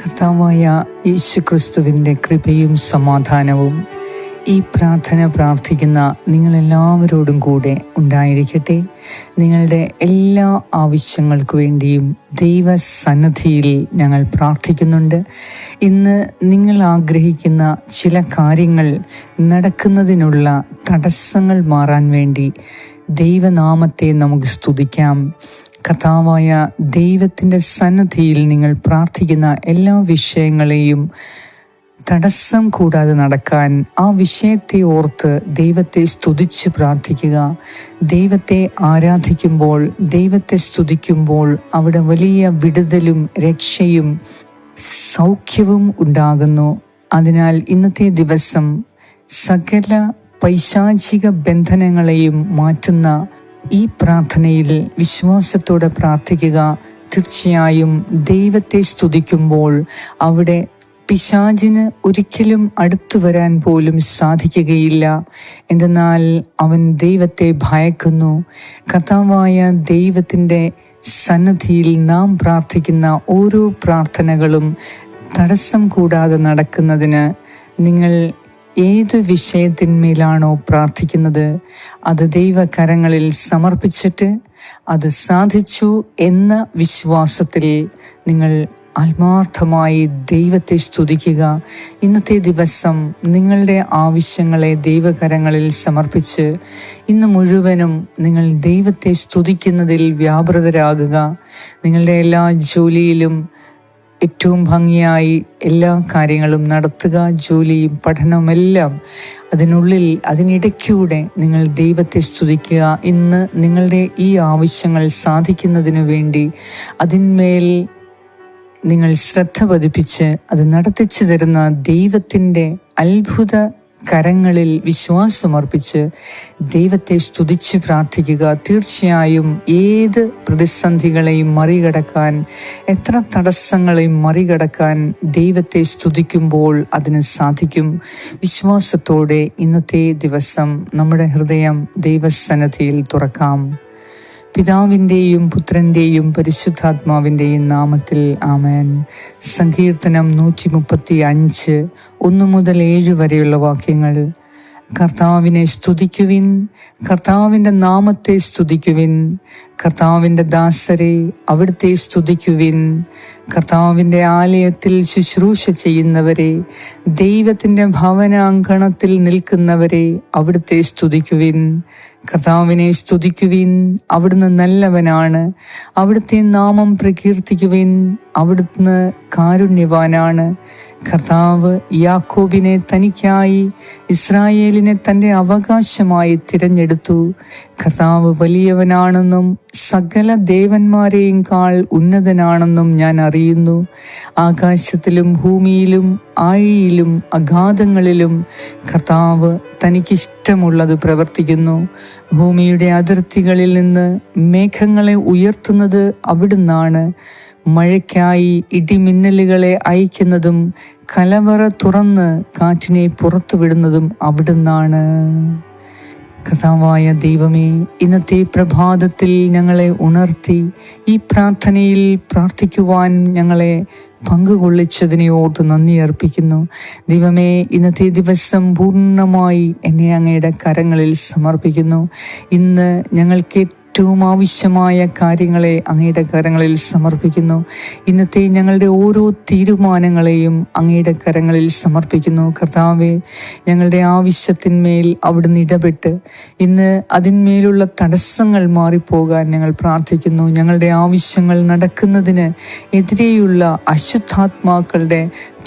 കർത്താവായ യേശു ക്രിസ്തുവിന്റെ കൃപയും സമാധാനവും ഈ പ്രാർത്ഥന പ്രാർത്ഥിക്കുന്ന നിങ്ങളെല്ലാവരോടും കൂടെ ഉണ്ടായിരിക്കട്ടെ. നിങ്ങളുടെ എല്ലാ ആവശ്യങ്ങൾക്കു വേണ്ടിയും ദൈവസന്നിധിയിൽ ഞങ്ങൾ പ്രാർത്ഥിക്കുന്നുണ്ട്. ഇന്ന് നിങ്ങൾ ആഗ്രഹിക്കുന്ന ചില കാര്യങ്ങൾ നടക്കുന്നതിനുള്ള തടസ്സങ്ങൾ മാറാൻ വേണ്ടി ദൈവനാമത്തെ നമുക്ക് സ്തുതിക്കാം. കഥാവായ ദൈവത്തിന്റെ സന്നദ്ധിയിൽ നിങ്ങൾ പ്രാർത്ഥിക്കുന്ന എല്ലാ വിഷയങ്ങളെയും തടസ്സം കൂടാതെ നടക്കാൻ ആ വിഷയത്തെ ഓർത്ത് ദൈവത്തെ സ്തുതിച്ച് പ്രാർത്ഥിക്കുക. ദൈവത്തെ ആരാധിക്കുമ്പോൾ ദൈവത്തെ സ്തുതിക്കുമ്പോൾ അവിടെ വലിയ വിടുതലും രക്ഷയും സൗഖ്യവും ഉണ്ടാകുന്നു. അതിനാൽ ഇന്നത്തെ ദിവസം സകല പൈശാചിക ബന്ധനങ്ങളെയും മാറ്റുന്ന ഈ പ്രാർത്ഥനയിൽ വിശ്വാസത്തോടെ പ്രാർത്ഥിക്കുക. തീർച്ചയായും ദൈവത്തെ സ്തുതിക്കുമ്പോൾ അവിടെ പിശാചിന് ഒരിക്കലും അടുത്തു വരാൻ പോലും സാധിക്കുകയില്ല. എന്തെന്നാൽ അവൻ ദൈവത്തെ ഭയക്കുന്നു. കഥാവായ ദൈവത്തിന്റെ സന്നദ്ധിയിൽ നാം പ്രാർത്ഥിക്കുന്ന ഓരോ പ്രാർത്ഥനകളും തടസ്സം കൂടാതെ നടക്കുന്നതിന് നിങ്ങൾ ഏതു വിഷയത്തിന്മേലാണോ പ്രാർത്ഥിക്കുന്നത് അത് ദൈവകരങ്ങളിൽ സമർപ്പിച്ചിട്ട് അത് സാധിച്ചു എന്ന വിശ്വാസത്തിൽ നിങ്ങൾ ആത്മാർത്ഥമായി ദൈവത്തെ സ്തുതിക്കുക. ഇന്നത്തെ ദിവസം നിങ്ങളുടെ ആവശ്യങ്ങളെ ദൈവകരങ്ങളിൽ സമർപ്പിച്ച് ഇന്ന് മുഴുവനും നിങ്ങൾ ദൈവത്തെ സ്തുതിക്കുന്നതിൽ വ്യാപൃതരാകുക. നിങ്ങളുടെ എല്ലാ ജോലിയിലും ഏറ്റവും ഭംഗിയായി എല്ലാ കാര്യങ്ങളും നടത്തുക ജോലിയും പഠനവുമെല്ലാം അതിനുള്ളിൽ അതിനിടയ്ക്കൂടെ നിങ്ങൾ ദൈവത്തെ സ്തുതിക്കുക. ഇന്ന് നിങ്ങളുടെ ഈ ആവശ്യങ്ങൾ സാധിക്കുന്നതിനു വേണ്ടി അതിന്മേൽ നിങ്ങൾ ശ്രദ്ധ പതിപ്പിച്ച് അത് നടത്തിച്ചു തരുന്ന ദൈവത്തിന്റെ അത്ഭുത കരങ്ങളിൽ വിശ്വാസമർപ്പിച്ച് ദൈവത്തെ സ്തുതിച്ച് പ്രാർത്ഥിക്കുക. തീർച്ചയായും ഏത് പ്രതിസന്ധികളെയും മറികടക്കാൻ എത്ര തടസ്സങ്ങളെയും മറികടക്കാൻ ദൈവത്തെ സ്തുതിക്കുമ്പോൾ അതിന് സാധിക്കും. വിശ്വാസത്തോടെ ഇന്നത്തെ ദിവസം നമ്മുടെ ഹൃദയം ദൈവസന്നദ്ധിയിൽ തുറക്കാം. പിതാവിന്റെയും പുത്രന്റെയും പരിശുദ്ധാത്മാവിന്റെയും നാമത്തിൽ ആമേൻ. സങ്കീർത്തനം നൂറ്റി മുപ്പത്തി അഞ്ച് ഒന്ന് മുതൽ ഏഴ് വരെയുള്ള വാക്യങ്ങൾ. കർത്താവിനെ സ്തുതിക്കുവിൻ കർത്താവിന്റെ നാമത്തെ സ്തുതിക്കുവിൻ. കർത്താവിന്റെ ദാസരെ അവിടുത്തെ സ്തുതിക്കുവിൻ. കർത്താവിന്റെ ആലയത്തിൽ ശുശ്രൂഷ ചെയ്യുന്നവരെ ദൈവത്തിന്റെ ഭവനാങ്കണത്തിൽ നിൽക്കുന്നവരെ അവിടുത്തെ സ്തുതിക്കുവിൻ. കർത്താവിനെ സ്തുതിക്കുവിൻ അവിടുന്ന് നല്ലവനാണ്. അവിടുത്തെ നാമം പ്രകീർത്തിക്കുവിൻ അവിടുന്ന് കാരുണ്യവാനാണ്. കർത്താവ് യാക്കോബിനെ തനിക്കായി ഇസ്രായേലിനെ തന്റെ അവകാശമായി തിരഞ്ഞെടുത്തു. കർത്താവ് വലിയവനാണെന്നും സകല ദേവന്മാരെയും കാൾ ഉന്നതനാണെന്നും ഞാൻ അറിയുന്നു. ആകാശത്തിലും ഭൂമിയിലും ആഴിയിലും അഗാധങ്ങളിലും കർത്താവ് തനിക്കിഷ്ടമുള്ളത് പ്രവർത്തിക്കുന്നു. ഭൂമിയുടെ അതിർത്തികളിൽ നിന്ന് മേഘങ്ങളെ ഉയർത്തുന്നത് അവിടുന്നാണ്. മഴയ്ക്കായി ഇടിമിന്നലുകളെ അയക്കുന്നതും കലവറ തുറന്ന് കാറ്റിനെ പുറത്തുവിടുന്നതും അവിടുന്നാണ്. കഥാവായ ദൈവമേ ഇന്നത്തെ പ്രഭാതത്തിൽ ഞങ്ങളെ ഉണർത്തി ഈ പ്രാർത്ഥനയിൽ പ്രാർത്ഥിക്കുവാൻ ഞങ്ങളെ പങ്കുകൊള്ളിച്ചതിനെ ഓർത്ത് നന്ദി അർപ്പിക്കുന്നു. ദൈവമേ ഇന്നത്തെ ദിവസം പൂർണമായി എന്നെ അങ്ങയുടെ കരങ്ങളിൽ സമർപ്പിക്കുന്നു. ഇന്ന് ഞങ്ങൾക്ക് ഏറ്റവും ആവശ്യമായ കാര്യങ്ങളെ അങ്ങയുടെ കരങ്ങളിൽ സമർപ്പിക്കുന്നു. ഇന്നത്തെ ഞങ്ങളുടെ ഓരോ തീരുമാനങ്ങളെയും അങ്ങയുടെ കരങ്ങളിൽ സമർപ്പിക്കുന്നു. കർത്താവെ ഞങ്ങളുടെ ആവശ്യത്തിന്മേൽ അവിടുന്ന് ഇടപെട്ട് ഇന്ന് അതിന്മേലുള്ള തടസ്സങ്ങൾ മാറിപ്പോകാൻ ഞങ്ങൾ പ്രാർത്ഥിക്കുന്നു. ഞങ്ങളുടെ ആവശ്യങ്ങൾ നടക്കുന്നതിന് എതിരെയുള്ള അശുദ്ധാത്മാക്കളുടെ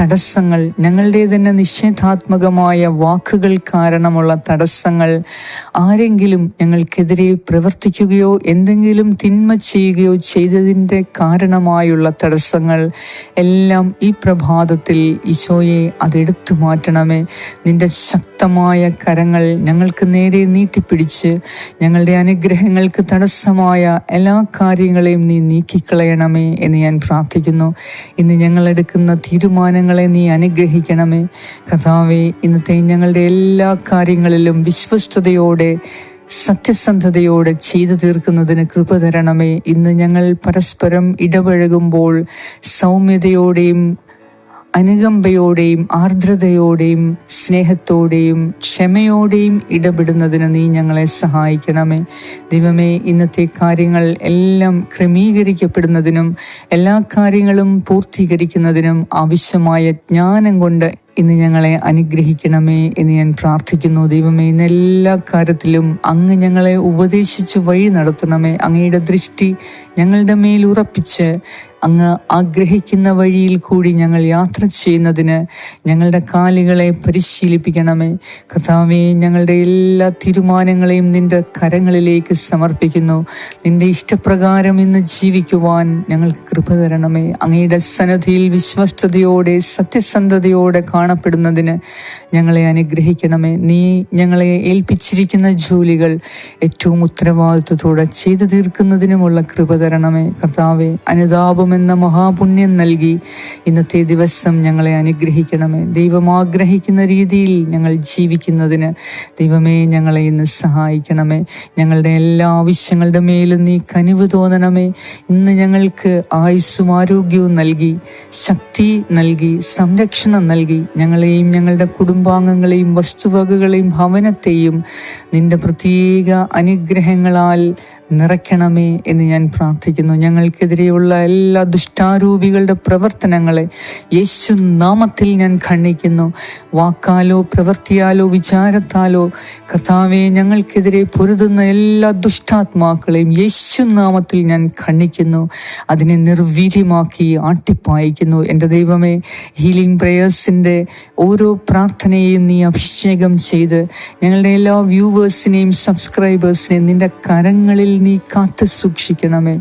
തടസ്സങ്ങൾ ഞങ്ങളുടെ തന്നെ നിഷേധാത്മകമായ വാക്കുകൾ കാരണമുള്ള തടസ്സങ്ങൾ ആരെങ്കിലും ഞങ്ങൾക്കെതിരെ പ്രവർത്തിക്കുകയോ എന്തെങ്കിലും തിന്മ ചെയ്യുകയോ ചെയ്തതിന്റെ കാരണമായുള്ള തടസ്സങ്ങൾ എല്ലാം ഈ പ്രഭാതത്തിൽ ഈശോയെ അതെടുത്തു മാറ്റണമേ. നിന്റെ ശക്തമായ കരങ്ങൾ ഞങ്ങൾക്ക് നേരെ നീട്ടിപ്പിടിച്ച് ഞങ്ങളുടെ അനുഗ്രഹങ്ങൾക്ക് തടസ്സമായ എല്ലാ കാര്യങ്ങളെയും നീ നീക്കിക്കളയണമേ എന്ന് ഞാൻ പ്രാർത്ഥിക്കുന്നു. ഇന്ന് ഞങ്ങൾ എടുക്കുന്ന തീരുമാനങ്ങളെ നീ അനുഗ്രഹിക്കണമേ. കഥാവെ ഇന്നത്തെ ഞങ്ങളുടെ എല്ലാ കാര്യങ്ങളിലും വിശ്വസ്തയോടെ സത്യസന്ധതയോടെ ചെയ്തു തീർക്കുന്നതിന് കൃപ തരണമേ. ഇന്ന് ഞങ്ങൾ പരസ്പരം ഇടപഴകുമ്പോൾ സൗമ്യതയോടെയും അനുകമ്പയോടെയും ആർദ്രതയോടെയും സ്നേഹത്തോടെയും ക്ഷമയോടെയും ഇടപെടുന്നതിന് നീ ഞങ്ങളെ സഹായിക്കണമേ. ദൈവമേ ഇന്നത്തെ കാര്യങ്ങൾ എല്ലാം ക്രമീകരിക്കപ്പെടുന്നതിനും എല്ലാ കാര്യങ്ങളും പൂർത്തീകരിക്കുന്നതിനും ആവശ്യമായ ജ്ഞാനം കൊണ്ട് ഇന്ന് ഞങ്ങളെ അനുഗ്രഹിക്കണമേ എന്ന് ഞാൻ പ്രാർത്ഥിക്കുന്നു. ദൈവമേ ഇന്ന് എല്ലാ കാര്യത്തിലും അങ്ങ് ഞങ്ങളെ ഉപദേശിച്ച് വഴി നടത്തണമേ. അങ്ങയുടെ ദൃഷ്ടി ഞങ്ങളുടെ മേൽ ഉറപ്പിച്ച് അങ്ങ് ആഗ്രഹിക്കുന്ന വഴിയിൽ കൂടി ഞങ്ങൾ യാത്ര ചെയ്യുന്നതിന് ഞങ്ങളുടെ കാലുകളെ പരിശീലിപ്പിക്കണമേ. കഥാവേ ഞങ്ങളുടെ എല്ലാ തീരുമാനങ്ങളെയും നിന്റെ കരങ്ങളിലേക്ക് സമർപ്പിക്കുന്നു. നിന്റെ ഇഷ്ടപ്രകാരം ഇന്ന് ജീവിക്കുവാൻ ഞങ്ങൾ കൃപ തരണമേ. അങ്ങയുടെ സന്നദ്ധിയിൽ വിശ്വസ്തയോടെ സത്യസന്ധതയോടെ കാണപ്പെടുന്നതിന് ഞങ്ങളെ അനുഗ്രഹിക്കണമേ. നീ ഞങ്ങളെ ഏൽപ്പിച്ചിരിക്കുന്ന ജോലികൾ ഏറ്റവും ഉത്തരവാദിത്വത്തോടെ ചെയ്തു തീർക്കുന്നതിനുമുള്ള കൃപ തരണമേ. കർത്താവെ അനുതാപം എന്ന മഹാപുണ്യം നൽകി ഇന്നത്തെ ദിവസം ഞങ്ങളെ അനുഗ്രഹിക്കണമേ. ദൈവം ആഗ്രഹിക്കുന്ന രീതിയിൽ ഞങ്ങൾ ജീവിക്കുന്നതിന് ദൈവമേ ഞങ്ങളെ ഇന്ന് സഹായിക്കണമേ. ഞങ്ങളുടെ എല്ലാ ആവശ്യങ്ങളുടെ മേലും നീ കനിവ് തോന്നണമേ. ഇന്ന് ഞങ്ങൾക്ക് ആയുസ്സും ആരോഗ്യവും നൽകി ശക്തി നൽകി സംരക്ഷണം നൽകി. ഞങ്ങളെയും ഞങ്ങളുടെ കുടുംബാംഗങ്ങളെയും വസ്തുവകകളെയും ഭവനത്തെയും നിന്റെ പ്രത്യേക അനുഗ്രഹങ്ങളാൽ നിറയ്ക്കണമേ എന്ന് ഞാൻ പ്രാർത്ഥിക്കുന്നു. ഞങ്ങൾക്കെതിരെയുള്ള എല്ലാ ദുഷ്ടാരൂപികളുടെ പ്രവർത്തനങ്ങളെ യേശു നാമത്തിൽ ഞാൻ ഖണ്ഡിക്കുന്നു. വാക്കാലോ പ്രവൃത്തിയാലോ വിചാരത്താലോ കർത്താവെ ഞങ്ങൾക്കെതിരെ പൊരുതുന്ന എല്ലാ ദുഷ്ടാത്മാക്കളെയും യേശു നാമത്തിൽ ഞാൻ ഖണ്ഡിക്കുന്നു. അതിനെ നിർവീര്യമാക്കി ആട്ടിപ്പായിക്കുന്നു. എന്റെ ദൈവമേ ഹീലിംഗ് പ്രേയേഴ്സിന്റെ ഓരോ പ്രാർത്ഥനയെയും നീ അഭിഷേകം ചെയ്ത് ഞങ്ങളുടെ എല്ലാ വ്യൂവേഴ്സിനെയും സബ്സ്ക്രൈബേഴ്സിനെയും നിന്റെ കരങ്ങളിൽ നീ കാത്തു സൂക്ഷിക്കണമേ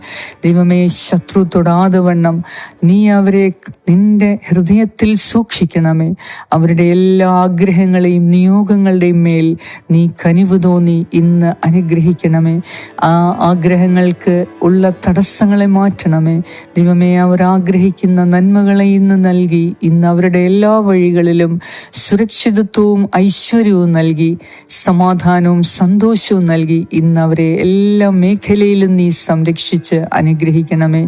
ദൈവമേ ശത്രു തൊടാതെ വണ്ണം നീ അവരെ നിന്റെ ഹൃദയത്തിൽ സൂക്ഷിക്കണമേ. അവരുടെ എല്ലാ ആഗ്രഹങ്ങളെയും നിയോഗങ്ങളുടെയും മേൽ നീ കനിവ് തോന്നി ഇന്ന് അനുഗ്രഹിക്കണമേ. ആ ആഗ്രഹങ്ങൾക്ക് ഉള്ള തടസ്സങ്ങളെ മാറ്റണമേ. ദൈവമേ അവർ ആഗ്രഹിക്കുന്ന നന്മകളെ ഇന്ന് നൽകി. ഇന്ന് അവരുടെ എല്ലാ വഴികളിലും സുരക്ഷിതത്വവും ഐശ്വര്യവും നൽകി. സമാധാനവും സന്തോഷവും നൽകി. ഇന്ന് അവരെ എല്ലാ മേഖലയിലും നീ സംരക്ഷിച്ച് അനുഗ്രഹിക്കണമേ.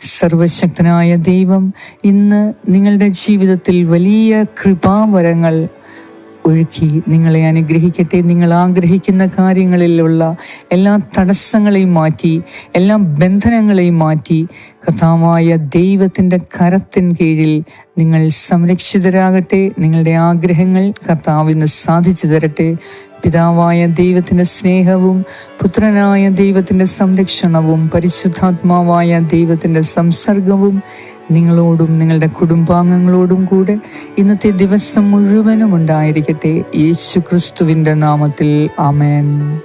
സർവശക്തനായ ദൈവം ഇന്ന് നിങ്ങളുടെ ജീവിതത്തിൽ വലിയ കൃപാവരങ്ങൾ ഒഴുക്കി നിങ്ങളെ അനുഗ്രഹിക്കട്ടെ. നിങ്ങൾ ആഗ്രഹിക്കുന്ന കാര്യങ്ങളിലുള്ള എല്ലാ തടസ്സങ്ങളെയും മാറ്റി എല്ലാ ബന്ധനങ്ങളെയും മാറ്റി കഥാമായ ദൈവത്തിന്റെ കരത്തിൻ കീഴിൽ നിങ്ങൾ സംരക്ഷിതരാകട്ടെ. നിങ്ങളുടെ ആഗ്രഹങ്ങൾ കർത്താവിന് സാധിച്ചു തരട്ടെ. പിതാവായ ദൈവത്തിന്റെ സ്നേഹവും പുത്രനായ ദൈവത്തിന്റെ സംരക്ഷണവും പരിശുദ്ധാത്മാവായ ദൈവത്തിന്റെ സംസർഗവും നിങ്ങളോടും നിങ്ങളുടെ കുടുംബാംഗങ്ങളോടും കൂടെ ഇന്നത്തെ ദിവസം മുഴുവനും ഉണ്ടായിരിക്കട്ടെ. യേശു ക്രിസ്തുവിന്റെ നാമത്തിൽ. ആമേൻ.